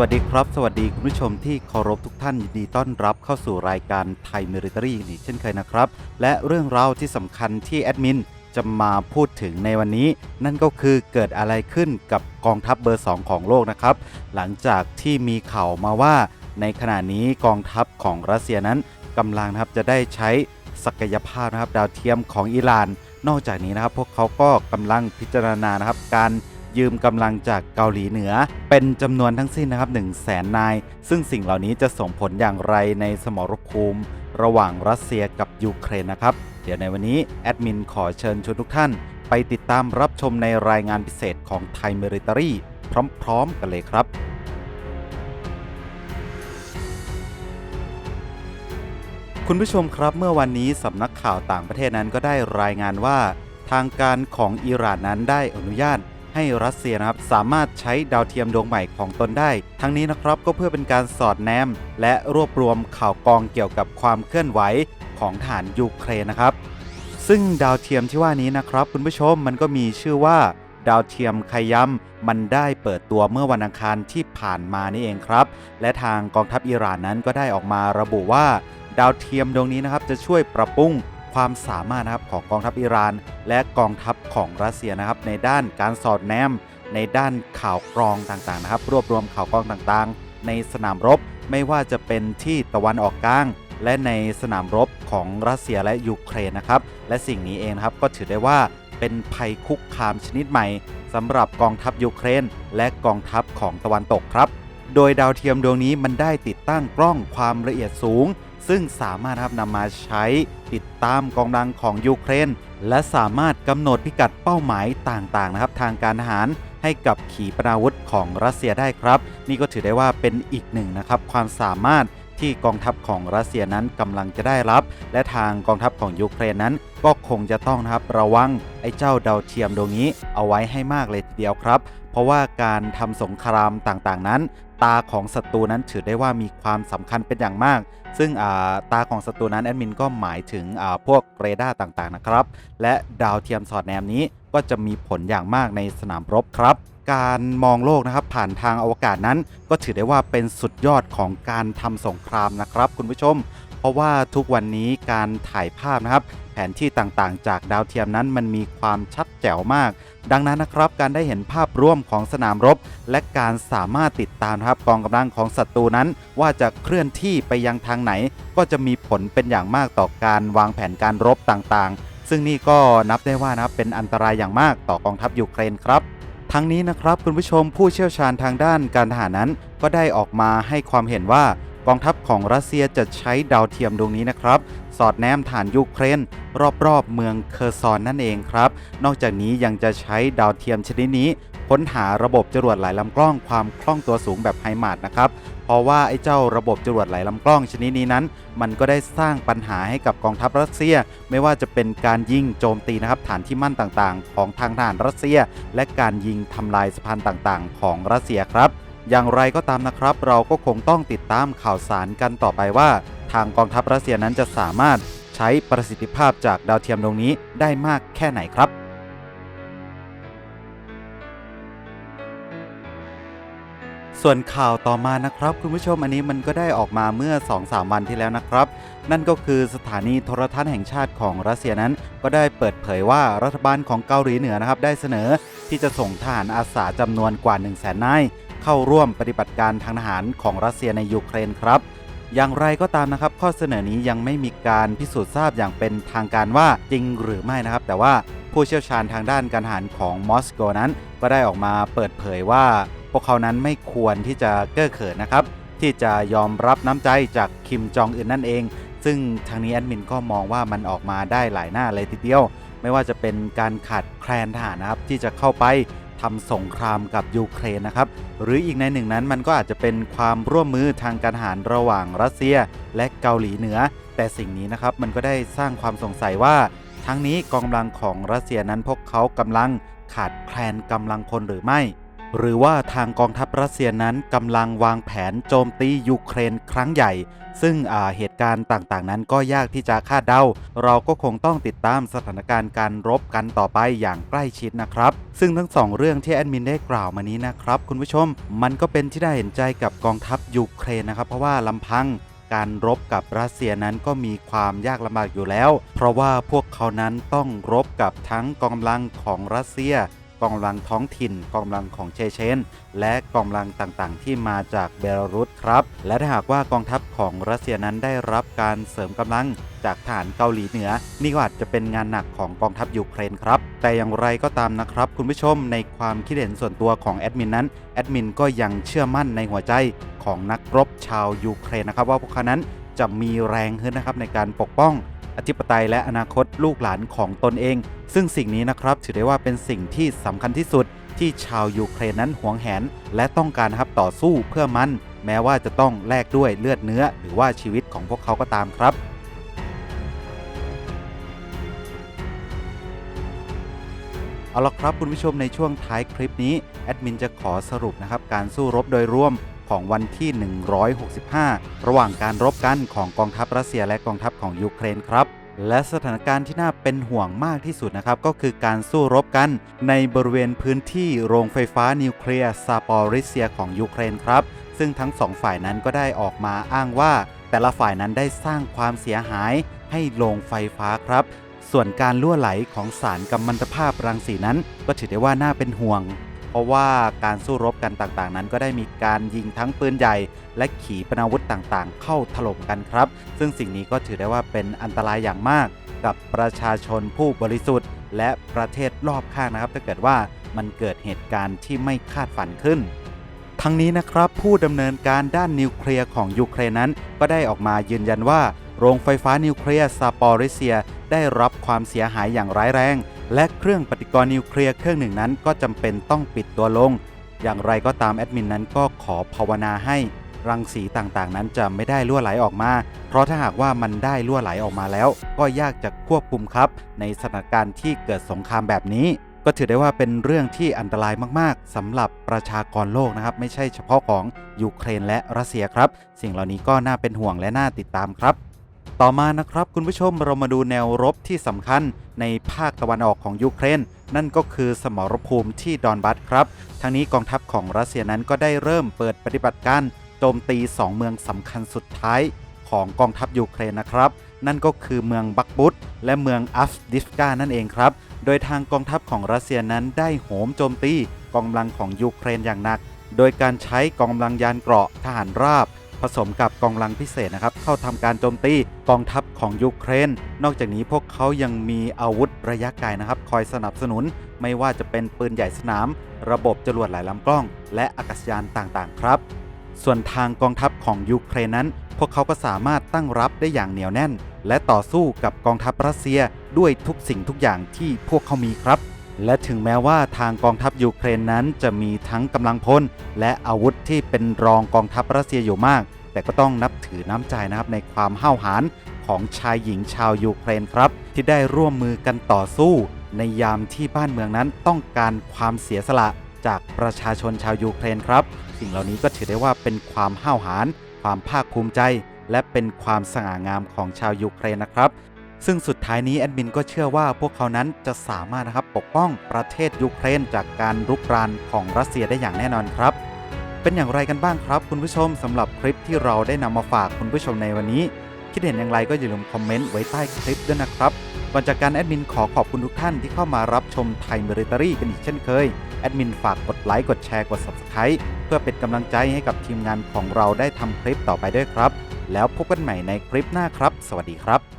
วัสดีครับ สวัสดีคุณผู้ชมที่เคารพทุกท่านยินดีต้อนรับเข้าสู่รายการไทยมิลิ t รีอีกเช่นเคยนะครับ และเรื่องราวที่สำคัญที่แอดมินจะมาพูดถึงในวันนี้ นั่นก็คือเกิดอะไรขึ้นกับกองทัพเบอร์ 2 ของโลกนะครับ หลังจากที่มีข่าวมาว่า ในขณะนี้กองทัพของรัสเซียนั้นกำลังนะครับจะได้ใช้ศักยภาพนะครับดาวเทียมของอิหร่าน นอกจากนี้นะครับพวกเขาก็กำลังพิจารณานะครับการ ยืมกำลังจากเกาหลีเหนือ เป็นจำนวนทั้งสิ้นนะครับ1 0 0 0 0แสนนาย ซึ่งสิ่งเหล่านี้จะส่งผลอย่างไรในสมรภูมิ ระหว่างรัสเซียกับยูเครนนะครับ เดี๋ยวในวันนี้แอดมินขอเชิญชวนทุกท่าน ไปติดตามรับชมในรายงานพิเศษของไทยมิลิ t รีพร้อมๆกันเลยครับคุณผู้ชมครับเมื่อวันนี้สำนักข่าวต่างประเทศนั้นก็ได้รายงานว่า ทางการของอิหร่านนั้นได้อนุญาต ให้รัสเซียนะครับสามารถใช้ดาวเทียมดวงใหม่ของตนได้ ทั้งนี้นะครับก็เพื่อเป็นการสอดแนม และรวบรวมข่าวกรองเกี่ยวกับความเคลื่อนไหวของฐานยูเครนนะครับ ซึ่งดาวเทียมที่ว่านี้นะครับ คุณผู้ชมมันก็มีชื่อว่า ดาวเทียมขยัมมันได้เปิดตัวเมื่อวันอังคารที่ผ่านมานี่เองครับ และทางกองทัพอิหร่านนั้นก็ได้ออกมาระบุว่า ดาวเทียมดวงนี้นะครับจะช่วยปรับปรุง ความสามารถนะครับของกองทัพอิหร่าน และกองทัพของรัสเซียนะครับในด้านการสอดแนม ในด้านข่าวกรองต่างๆนะครับ รวบรวมข่าวกรองต่างๆ ในสนามรบไม่ว่าจะเป็นที่ตะวันออกกลาง และในสนามรบของรัสเซียและยูเครนนะครับและสิ่งนี้เองนะครับก็ถือได้ว่าเป็นภัยคุกคามชนิดใหม่สำหรับกองทัพยูเครน และกองทัพของตะวันตกครับ โดยดาวเทียมดวงนี้มันได้ติดตั้งกล้องความละเอียดสูง ซึ่งสามารถนำมาใช้ติดตามกองกำลังของยูเครน และสามารถกำหนดพิกัดเป้าหมายต่างๆนะครับทางการทหารให้กับขีปนาวุธของรัสเซียได้ครับ นี่ก็ถือได้ว่าเป็นอีกหนึ่งนะครับความสามารถที่กองทัพของรัสเซียนั้นกำลังจะได้รับ และทางกองทัพของยูเครนนั้น ก็คงจะต้องนะครับระวังไอ้เจ้าดาวเทียมดวงนี้เอาไว้ให้มากเลยทีเดียวครับ เพราะว่าการทำสงครามต่างๆนั้น ตาของศัตรูนั้นถือได้ว่ามีความสำคัญเป็นอย่างมาก ซึ่งตาของศัตรูนั้นแอดมินก็หมายถึงพวกเรดาร์ต่างๆนะครับ และดาวเทียมสอดแนมนี้ก็จะมีผลอย่างมากในสนามรบครับ การมองโลกนะครับผ่านทางอวกาศนั้น ก็ถือได้ว่าเป็นสุดยอดของการทำสงครามนะครับ คุณผู้ชม เพราะว่าทุกวันนี้การถ่ายภาพนะครับ แผนที่ต่างๆ จากดาวเทียมนั้นมันมีความชัดแจ๋วมาก ดังนั้นนะครับการได้เห็นภาพร่วมของสนามรบ และการสามารถติดตามครับกองกำลังของศัตรูนั้น ว่าจะเคลื่อนที่ไปยังทางไหน ก็จะมีผลเป็นอย่างมากต่อการวางแผนการรบต่างๆ ซึ่งนี่ก็นับได้ว่านะครับเป็นอันตรายอย่างมากต่อกองทัพยูเครนครับทั้งนี้นะครับคุณผู้ชมผู้เชี่ยวชาญทางด้านการทหารนั้น ก็ได้ออกมาให้ความเห็นว่า กองทัพของรัสเซียจะใช้ดาวเทียมดวงนี้นะครับ สอดแนมฐานยูเครนรอบๆ เมืองเคอร์ซอนนั่นเองครับ นอกจากนี้ยังจะใช้ดาวเทียมชนิดนี้ค้นหาระบบจรวดหลายลำกล้องความคล่องตัวสูงแบบไฮมาดนะครับ เพราะว่าไอ้เจ้าระบบจรวดหลายลำกล้องชนิดนี้นั้น มันก็ได้สร้างปัญหาให้กับกองทัพรัสเซีย ไม่ว่าจะเป็นการยิงโจมตีนะครับฐานที่มั่นต่างๆ ของทางทหารรัสเซีย และการยิงทำลายสะพานต่างๆ ของรัสเซียครับ อย่างไรก็ตามนะครับ เราก็คงต้องติดตามข่าวสารกันต่อไปว่า ทางกองทัพรัสเซียนั้นจะสามารถใช้ประสิทธิภาพจากดาวเทียมดวงนี้ได้มากแค่ไหนครับส่วนข่าวต่อมานะครับ คุณผู้ชมอันนี้มันก็ได้ออกมาเมื่อ 2-3 วันที่แล้วนะครับ นั่นก็คือสถานีโทรทัศน์แห่งชาติของรัสเซียนั้น ก็ได้เปิดเผยว่ารัฐบาลของเกาหลีเหนือนะครับ ได้เสนอที่จะส่งทหารอาสาจำนวนกว่า 1 0 0 0 0แสนนาย เข้าร่วมปฏิบัติการทางทหารของรัสเซียในยูเครนครับ อย่างไรก็ตามนะครับ ข้อเสนอนี้ยังไม่มีการพิสูจน์ทราบอย่างเป็นทางการว่าจริงหรือไม่นะครับ แต่ว่าผู้เชี่ยวชาญทางด้านการทหารของมอสโกนั้น ก็ได้ออกมาเปิดเผยว่า พวกเขานั้นไม่ควรที่จะเก้อเขินนะครับ ที่จะยอมรับน้ำใจจากคิมจองอึนนั่นเอง ซึ่งทางนี้แอดมินก็มองว่ามันออกมาได้หลายหน้าเลยทีเดียว ไม่ว่าจะเป็นการขาดแคลนทหารนะครับที่จะเข้าไป ทำสงครามกับยูเครนนะครับ หรืออีกในหนึ่งนั้นมันก็อาจจะเป็นความร่วมมือทางการทหารระหว่างรัสเซียและเกาหลีเหนือ แต่สิ่งนี้นะครับมันก็ได้สร้างความสงสัยว่า ทั้งนี้กองกำลังของรัสเซียนั้นพวกเขากำลังขาดแคลนกำลังคนหรือไม่ หรือว่าทางกองทัพรัสเซียนั้นกำลังวางแผนโจมตียูเครนครั้งใหญ่ ซึ่งเหตุการณ์ต่างๆ นั้นก็ยากที่จะคาดเดา เราก็คงต้องติดตามสถานการณ์การรบกันต่อไปอย่างใกล้ชิดนะครับ ซึ่งทั้งสองเรื่องที่แอดมินได้กล่าวมานี้นะครับ คุณผู้ชม มันก็เป็นที่ได้เห็นใจกับกองทัพยูเครนนะครับ เพราะว่าลำพังการรบกับรัสเซียนั้นก็มีความยากลำบากอยู่แล้ว เพราะว่าพวกเขานั้นต้องรบกับทั้งกองกำลังของรัสเซีย กองกำลังท้องถิ่นกองกำลังของเชเชน และกองกำลังต่างๆ ที่มาจากเบลารุสครับ และถ้าหากว่ากองทัพของรัสเซียนั้นได้รับการเสริมกำลังจากทหารเกาหลีเหนือ นี่ก็อาจจะเป็นงานหนักของกองทัพยูเครนครับ แต่อย่างไรก็ตามนะครับ คุณผู้ชมในความคิดเห็นส่วนตัวของแอดมินนั้นแอดมินก็ยังเชื่อมั่นในหัวใจของนักรบชาวยูเครนนะครับ ว่าพวกเขานั้นจะมีแรงขึ้นนะครับในการปกป้อง อธิปไตยและอนาคตลูกหลานของตนเอง ซึ่งสิ่งนี้นะครับถือได้ว่าเป็นสิ่งที่สำคัญที่สุด ที่ชาวยูเครนนั้นหวงแหน และต้องการครับต่อสู้เพื่อมัน แม้ว่าจะต้องแลกด้วยเลือดเนื้อ หรือว่าชีวิตของพวกเขาก็ตามครับเอาละครับคุณผู้ชมในช่วงท้ายคลิปนี้แอดมินจะขอสรุปนะครับการสู้รบโดยรวม ของวันที่ 165 ระหว่างการรบกันของกองทัพรัสเซียและกองทัพของยูเครนครับ และสถานการณ์ที่น่าเป็นห่วงมากที่สุดนะครับ ก็คือการสู้รบกันในบริเวณพื้นที่โรงไฟฟ้านิวเคลียร์ซาปอริเซียของยูเครนครับ ซึ่งทั้งสองฝ่ายนั้นก็ได้ออกมาอ้างว่า แต่ละฝ่ายนั้นได้สร้างความเสียหายให้โรงไฟฟ้าครับ ส่วนการล่วไหลของสารกัมมันตภาพรังสีนั้น ก็ถือได้ว่าน่าเป็นห่วง ราะว่าการสู้รบกันต่างๆ นั้นก็ได้มีการยิงทั้งปืนใหญ่ และขีปนาวุธต่างๆ เข้าถล่มกันครับ ซึ่งสิ่งนี้ก็ถือได้ว่าเป็นอันตรายอย่างมาก กับประชาชนผู้บริสุทธิ์ และประเทศรอบข้างนะครับ ถ้าเกิดว่ามันเกิดเหตุการณ์ที่ไม่คาดฝันขึ้นทั้งนี้นะครับผู้ดำเนินการด้านนิวเคลียร์ของยูเครนนั้น ก็ได้ออกมายืนยันว่า โรงไฟฟ้านิวเคลียร์ซาปอริเซีย ได้รับความเสียหายอย่างร้ายแรง และเครื่องปฏิกรณ์นิวเคลียร์เครื่องหนึ่งนั้นก็จำเป็นต้องปิดตัวลง อย่างไรก็ตามแอดมินนั้นก็ขอภาวนาให้รังสีต่างๆ นั้นจะไม่ได้รั่วไหลออกมา เพราะถ้าหากว่ามันได้รั่วไหลออกมาแล้ว ก็ยากจะควบคุมครับ ในสถานการณ์ที่เกิดสงครามแบบนี้ ก็ถือได้ว่าเป็นเรื่องที่อันตรายมากๆสำหรับประชากรโลกนะครับ ไม่ใช่เฉพาะของยูเครนและรัสเซียครับ สิ่งเหล่านี้ก็น่าเป็นห่วงและน่าติดตามครับ ต่อมานะครับคุณผู้ชมเรามาดูแนวรบที่สำคัญในภาคตะวันออกของยูเครน นั่นก็คือสมรภูมิที่ดอนบัสครับทางนี้กองทัพของรัสเซียนั้นก็ได้เริ่มเปิดปฏิบัติการโจมตี 2 เมืองสำคัญสุดท้ายของกองทัพยูเครนนะครับ นั่นก็คือเมืองบักบุตและเมืองอัฟดิฟกานั่นเองครับ โดยทางกองทัพของรัสเซียนั้นได้โหมโจมตีกองกำลังของยูเครนอย่างหนัก โดยการใช้กองกำลังยานเกราะทหารราบ ผสมกับกองลังพิเศษนะครับ เข้าทำการโจมตีกองทัพของยูเครน นอกจากนี้พวกเขายังมีอาวุธระยะไกลนะครับ คอยสนับสนุน ไม่ว่าจะเป็นปืนใหญ่สนาม ระบบจรวดหลายลำกล้อง และอากาศยานต่างๆ ครับ ส่วนทางกองทัพของยูเครนนั้น พวกเขาก็สามารถตั้งรับได้อย่างเหนียวแน่น และต่อสู้กับกองทัพรัสเซียด้วยทุกสิ่งทุกอย่างที่พวกเขามีครับ และถึงแม้ว่าทางกองทัพยูเครนนั้นจะมีทั้งกำลังพลและอาวุธที่เป็นรองกองทัพรัสเซียอยู่มาก แต่ก็ต้องนับถือน้ำใจนะครับในความห้าวหาญของชายหญิงชาวยูเครนครับ ที่ได้ร่วมมือกันต่อสู้ ในยามที่บ้านเมืองนั้นต้องการความเสียสละจากประชาชนชาวยูเครนครับ สิ่งเหล่านี้ก็ถือได้ว่าเป็นความห้าวหาญความภาคภูมิใจ และเป็นความสง่างามของชาวยูเครนนะครับ ซึ่งสุดท้ายนี้แอดมินก็เชื่อว่าพวกเขานั้นจะสามารถนะครับปกป้องประเทศยูเครนจากการรุกรานของรัสเซียได้อย่างแน่นอนครับ เป็นอย่างไรกันบ้างครับคุณผู้ชมสำหรับคลิปที่เราได้นำมาฝากคุณผู้ชมในวันนี้ คิดเห็นอย่างไรก็อย่าลืมคอมเมนต์ไว้ใต้คลิปด้วยนะครับก่อนจากการแอดมินขอขอบคุณทุกท่านที่เข้ามารับชมไทยมิลิตอรี่กันอีกเช่นเคย แอดมินฝากกดไลค์กดแชร์กด Subscribe เพื่อเป็นกำลังใจให้กับทีมงานของเราได้ทำคลิปต่อไปด้วยครับ แล้วพบกันใหม่ในคลิปหน้าครับ สวัสดีครับ